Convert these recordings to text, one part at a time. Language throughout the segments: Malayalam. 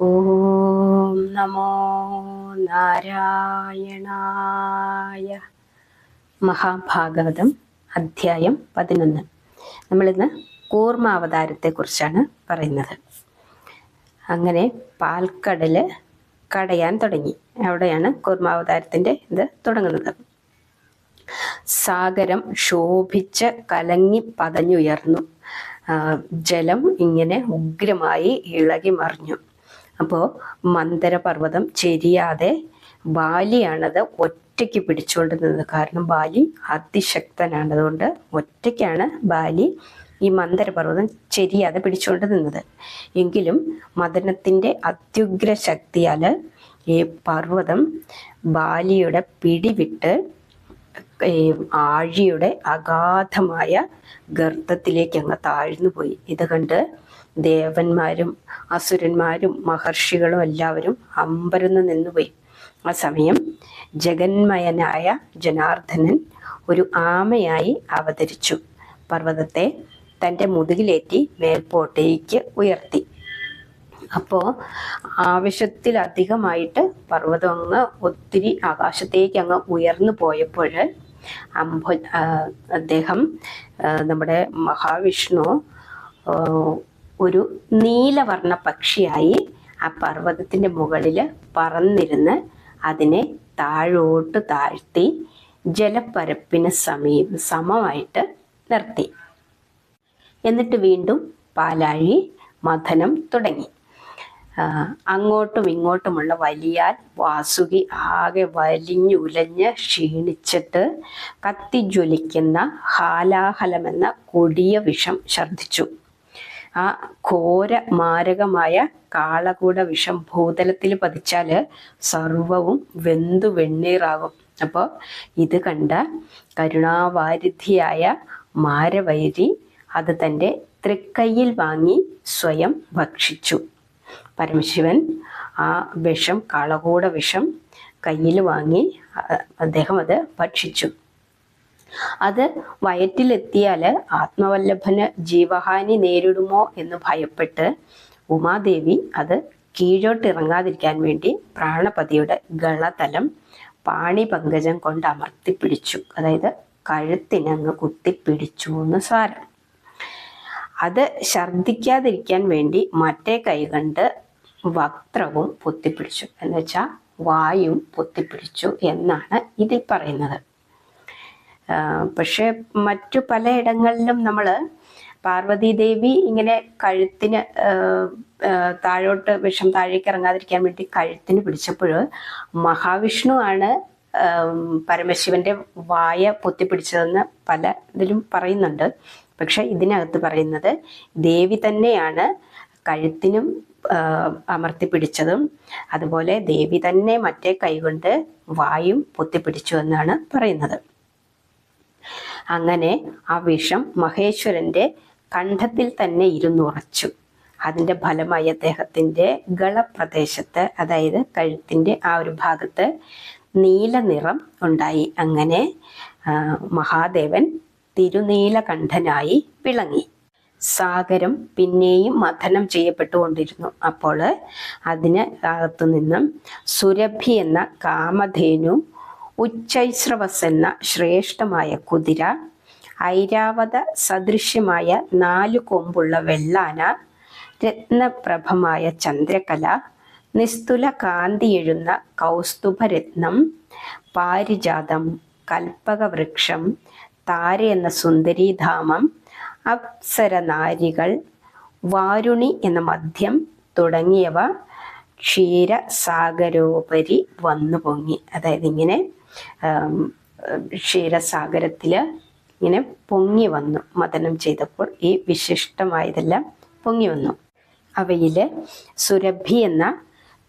ഓം നമോ നാരായണായ. മഹാഭാഗവതം അധ്യായം പതിനൊന്ന്. നമ്മളിന്ന് കൂർമാവതാരത്തെക്കുറിച്ചാണ് പറയുന്നത്. അങ്ങനെ പാൽക്കടൽ കടയാൻ തുടങ്ങി. അവിടെയാണ് കൂർമാവതാരത്തിന്റെ ഇത് തുടങ്ങുന്നത്. സാഗരം ശോഭിച്ച് കലങ്ങി പതഞ്ഞുയർന്നു. ജലം ഇങ്ങനെ ഉഗ്രമായി ഇളകി മറിഞ്ഞു. അപ്പോൾ മന്ദരപർവതം ചെരിയാതെ ബാലിയാണത് ഒറ്റയ്ക്ക് പിടിച്ചുകൊണ്ട് നിന്നത് കാരണം ബാലി അതിശക്തനാണ്. അതുകൊണ്ട് ഒറ്റയ്ക്കാണ് ബാലി ഈ മന്ദരപർവതം ചെരിയാതെ പിടിച്ചുകൊണ്ട് നിന്നത് എങ്കിലും മദനത്തിന്റെ അത്യുഗ്ര ശക്തിയാൽ ഈ പർവതം ബാലിയുടെ പിടിവിട്ട് ആഴിയുടെ അഗാധമായ ഗർത്തത്തിലേക്ക് അങ്ങ് താഴ്ന്നു പോയി ഇത് കണ്ട് ദേവന്മാരും അസുരന്മാരും മഹർഷികളും എല്ലാവരും അമ്പരന്ന് നിന്നുപോയി. ആ സമയം ജഗന്മയനായ ജനാർദ്ദനൻ ഒരു ആമയായി അവതരിച്ചു. പർവതത്തെ തന്റെ മുതുകിലേറ്റി മേൽപോട്ടേക്ക് ഉയർത്തി. അപ്പോൾ ആവശ്യത്തിലധികമായിട്ട് പർവതം അങ്ങ് ഒത്തിരി ആകാശത്തേക്ക് അങ്ങ് ഉയർന്നു പോയപ്പോൾ അമ്പ അദ്ദേഹം നമ്മുടെ മഹാവിഷ്ണു ഒരു നീലവർണ പക്ഷിയായി ആ പർവതത്തിന്റെ മുകളിൽ പറന്നിരുന്ന് അതിനെ താഴോട്ട് താഴ്ത്തി ജലപ്പരപ്പിന് സമീപ സമമായിട്ട് നിർത്തി. എന്നിട്ട് വീണ്ടും പാലാഴി മഥനം തുടങ്ങി. അങ്ങോട്ടും ഇങ്ങോട്ടുമുള്ള വലിയാൽ വാസുകി ആകെ വലിഞ്ഞുലഞ്ഞ് ക്ഷീണിച്ചിട്ട് കത്തിജ്വലിക്കുന്ന ഹാലാഹലമെന്ന കൊടിയ വിഷം ഛർദ്ദിച്ചു. ആ ഘോര മാരകമായ കാളകൂട വിഷം ഭൂതലത്തിൽ പതിച്ചാൽ സർവവും വെന്തു വെണ്ണീറാകും. അപ്പോൾ ഇത് കണ്ട കരുണാവാരിധിയായ മാരവൈരി അത് തന്റെ തൃക്കൈയിൽ വാങ്ങി സ്വയം ഭക്ഷിച്ചു. പരമശിവൻ ആ വിഷം കാളകൂട വിഷം കയ്യിൽ വാങ്ങി അദ്ദേഹം അത് ഭക്ഷിച്ചു. അത് വയറ്റിലെത്തിയാൽ ആത്മവല്ലഭന് ജീവഹാനി നേരിടുമോ എന്ന് ഭയപ്പെട്ട് ഉമാദേവി അത് കീഴോട്ടിറങ്ങാതിരിക്കാൻ വേണ്ടി പ്രാണപതിയുടെ ഗളതലം പാണി പങ്കജം കൊണ്ട് അമർത്തിപ്പിടിച്ചു. അതായത് കഴുത്തിനങ്ങ് കുത്തിപ്പിടിച്ചു എന്ന് സാരം. അത് ഛർദിക്കാതിരിക്കാൻ വേണ്ടി മറ്റേ കൈ കണ്ട് വക്ത്രവും പൊത്തിപ്പിടിച്ചു. എന്നുവെച്ചാൽ വായും പൊത്തിപ്പിടിച്ചു എന്നാണ് ഇതിൽ പറയുന്നത്. പക്ഷേ മറ്റു പലയിടങ്ങളിലും നമ്മൾ പാർവതീദേവി ഇങ്ങനെ കഴുത്തിന് താഴോട്ട് വിഷം താഴേക്ക് ഇറങ്ങാതിരിക്കാൻ വേണ്ടി കഴുത്തിന് പിടിച്ചപ്പോൾ മഹാവിഷ്ണു ആണ് പരമശിവന്റെ വായ പൊത്തിപ്പിടിച്ചതെന്ന് പല ഇതിലും പറയുന്നുണ്ട്. പക്ഷെ ഇതിനകത്ത് പറയുന്നത് ദേവി തന്നെയാണ് കഴുത്തിനും അമർത്തി പിടിച്ചതും അതുപോലെ ദേവി തന്നെ മറ്റേ കൈകൊണ്ട് വായും പൊത്തിപ്പിടിച്ചു എന്നാണ് പറയുന്നത്. അങ്ങനെ ആ വിഷം മഹേശ്വരന്റെ കണ്ഠത്തിൽ തന്നെ ഇരുന്നുറച്ചു. അതിന്റെ ഫലമായി അദ്ദേഹത്തിന്റെ ഗളപ്രദേശത്ത് അതായത് കഴുത്തിന്റെ ആ ഒരു ഭാഗത്ത് നീല നിറം ഉണ്ടായി. അങ്ങനെ മഹാദേവൻ തിരുനീലകണ്ഠനായി വിളങ്ങി. സാഗരം പിന്നെയും മഥനം ചെയ്യപ്പെട്ടുകൊണ്ടിരുന്നു. അപ്പോൾ അതിന് അകത്തു നിന്നും സുരഭി എന്ന കാമധേനു ഉച്ചൈസ്രവസ് എന്ന ശ്രേഷ്ഠമായ കുതിര ഐരാവത സദൃശ്യമായ നാലു കൊമ്പുള്ള വെള്ളാന രത്നപ്രഭമായ ചന്ദ്രകല നിസ്തുല കാന്തിയെഴുന്ന കൗസ്തുഭരത്നം പാരിജാതം കൽപ്പകവൃക്ഷം താര എന്ന സുന്ദരീധാമം അപ്സരനാരികൾ വാരുണി എന്ന മദ്യം തുടങ്ങിയവ ക്ഷീരസാഗരോപരി വന്നു പൊങ്ങി അതായത് ഇങ്ങനെ ക്ഷീരസാഗരത്തിൽ ഇങ്ങനെ പൊങ്ങി വന്നു. മദനം ചെയ്തപ്പോൾ ഈ വിശിഷ്ടമായതെല്ലാം പൊങ്ങി വന്നു. അവയിൽ സുരഭി എന്ന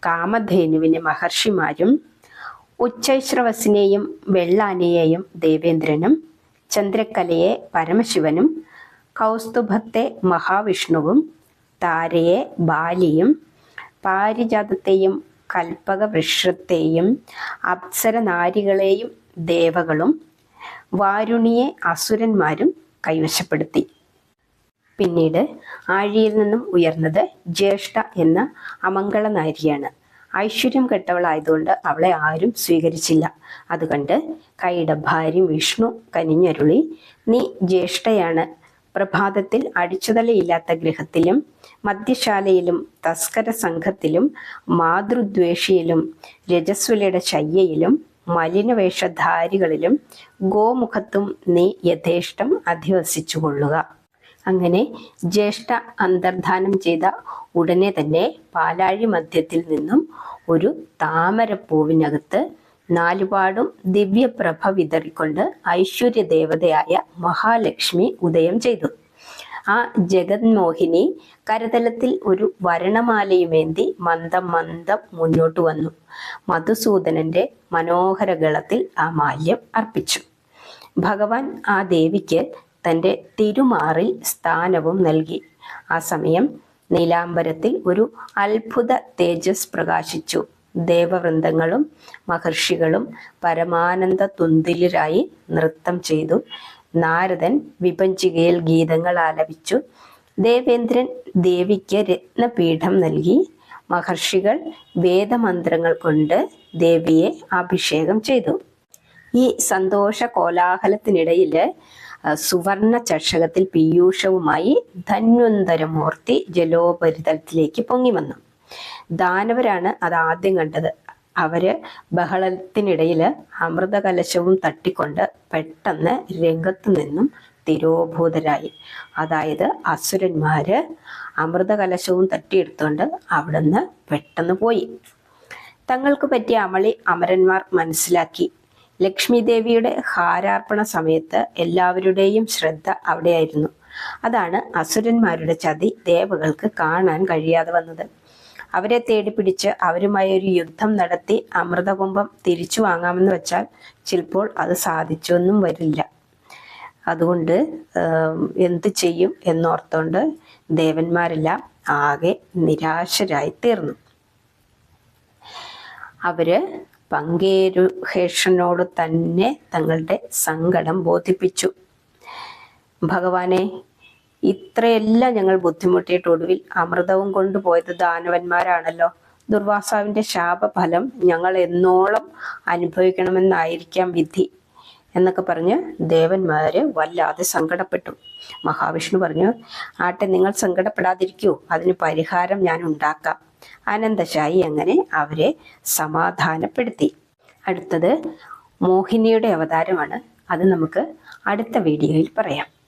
കാമധേനുവിനെ മഹർഷിമാരും ഉച്ചൈശ്രവസിനെയും വെള്ളാനയെയും ദേവേന്ദ്രനും ചന്ദ്രക്കലയെ പരമശിവനും കൗസ്തുഭത്തെ മഹാവിഷ്ണുവും താരയെ ബാലിയും പാരിജാതത്തെയും കൽപ്പകവൃക്ഷത്തെയും അപ്സരനാരികളെയും ദേവകളും വാരുണിയെ അസുരന്മാരും കൈവശപ്പെടുത്തി. പിന്നീട് ആഴിയിൽ നിന്നും ഉയർന്നത് ജ്യേഷ്ഠ എന്ന അമംഗള നാരിയാണ് ഐശ്വര്യം കെട്ടവളായതുകൊണ്ട് അവളെ ആരും സ്വീകരിച്ചില്ല. അതുകൊണ്ട് കൈയുടെ ഭാര്യ വിഷ്ണു കനിഞ്ഞരുളി നീ ജ്യേഷ്ഠയാണ് പ്രഭാതത്തിൽ അടിച്ചുതലയില്ലാത്ത ഗൃഹത്തിലും മദ്യശാലയിലും തസ്കര സംഘത്തിലും മാതൃദ്വേഷിയിലും രജസ്വലയുടെ ശയ്യയിലും മലിനവേഷധാരികളിലും ഗോമുഖത്തും നീ യഥേഷ്ടം അധിവസിച്ചുകൊള്ളുക. അങ്ങനെ ജ്യേഷ്ഠ അന്തർധാനം ചെയ്ത ഉടനെ തന്നെ പാലാഴി മധ്യത്തിൽ നിന്നും ഒരു താമരപ്പൂവിനകത്ത് നാലുപാടും ദിവ്യപ്രഭ വിതറിക്കൊണ്ട് ഐശ്വര്യ ദേവതയായ മഹാലക്ഷ്മി ഉദയം ചെയ്തു. ആ ജഗന്മോഹിനി കരതലത്തിൽ ഒരു വരണമാലയുമേന്തി മന്ദം മന്ദം മുന്നോട്ട് വന്നു. മധുസൂദനന്റെ മനോഹര ഗളത്തിൽ ആ മാല്യം അർപ്പിച്ചു. ഭഗവാൻ ആ ദേവിക്ക് തന്റെ തിരുമാറിൽ സ്ഥാനവും നൽകി. ആ സമയം നീലാംബരത്തിൽ ഒരു അത്ഭുത തേജസ് പ്രകാശിച്ചു. ദേവവൃന്ദങ്ങളും മഹർഷികളും പരമാനന്ദ തുന്തിലരായി നൃത്തം ചെയ്തു. നാരദൻ വിപഞ്ചികയിൽ ഗീതങ്ങൾ ആലപിച്ചു. ദേവേന്ദ്രൻ ദേവിക്ക് രത്നപീഠം നൽകി. മഹർഷികൾ വേദമന്ത്രങ്ങൾ കൊണ്ട് ദേവിയെ അഭിഷേകം ചെയ്തു. ഈ സന്തോഷ കോലാഹലത്തിനിടയിൽ സുവർണ ചഷകത്തിൽ പീയൂഷവുമായി ധന്വന്തരമൂർത്തി ജലോപരിതലത്തിലേക്ക് പൊങ്ങി വന്നു. ദാനവരാണ് അത് ആദ്യം കണ്ടത്. അവർ ബഹളത്തിനിടയിൽ അമൃതകലശവും തട്ടിക്കൊണ്ട് പെട്ടെന്ന് രംഗത്തു നിന്നും തിരോഭൂതരായി. അതായത് അസുരന്മാര് അമൃതകലശവും തട്ടിയെടുത്തുകൊണ്ട് അവിടുന്ന് പെട്ടെന്ന് പോയി. തങ്ങൾക്ക് പറ്റിയ അമളി അമരന്മാർ മനസ്സിലാക്കി. ലക്ഷ്മി ദേവിയുടെ ഹാരാർപ്പണ സമയത്ത് എല്ലാവരുടെയും ശ്രദ്ധ അവിടെയായിരുന്നു. അതാണ് അസുരന്മാരുടെ ചതി ദേവകൾക്ക് കാണാൻ കഴിയാതെ വന്നത്. അവരെ തേടി പിടിച്ച് അവരുമായി ഒരു യുദ്ധം നടത്തി അമൃതകുംഭം തിരിച്ചു വാങ്ങാമെന്ന് വെച്ചാൽ ചിലപ്പോൾ അത് സാധിച്ചൊന്നും വരില്ല. അതുകൊണ്ട് എന്ത് ചെയ്യും എന്നോർത്തുകൊണ്ട് ദേവന്മാരെല്ലാം ആകെ നിരാശരായി തീർന്നു അവർ പങ്കേരുഹേഷനോട് തന്നെ തങ്ങളുടെ സങ്കടം ബോധിപ്പിച്ചു. ഭഗവാനെ ഇത്രയെല്ലാം ഞങ്ങൾ ബുദ്ധിമുട്ടിയിട്ട് ഒടുവിൽ അമൃതവും കൊണ്ടുപോയത് ദാനവന്മാരാണല്ലോ. ദുർവാസാവിന്റെ ശാപഫലം ഞങ്ങൾ എന്നോളം അനുഭവിക്കണമെന്നായിരിക്കാം വിധി എന്നൊക്കെ പറഞ്ഞ് ദേവന്മാര് വല്ലാതെ സങ്കടപ്പെട്ടു. മഹാവിഷ്ണു പറഞ്ഞു ആട്ടെ നിങ്ങൾ സങ്കടപ്പെടാതിരിക്കൂ. അതിന് പരിഹാരം ഞാൻ ഉണ്ടാക്കാം. അനന്തശായി അങ്ങനെ അവരെ സമാധാനപ്പെടുത്തി. അടുത്തത് മോഹിനിയുടെ അവതാരമാണ്. അത് നമുക്ക് അടുത്ത വീഡിയോയിൽ പറയാം.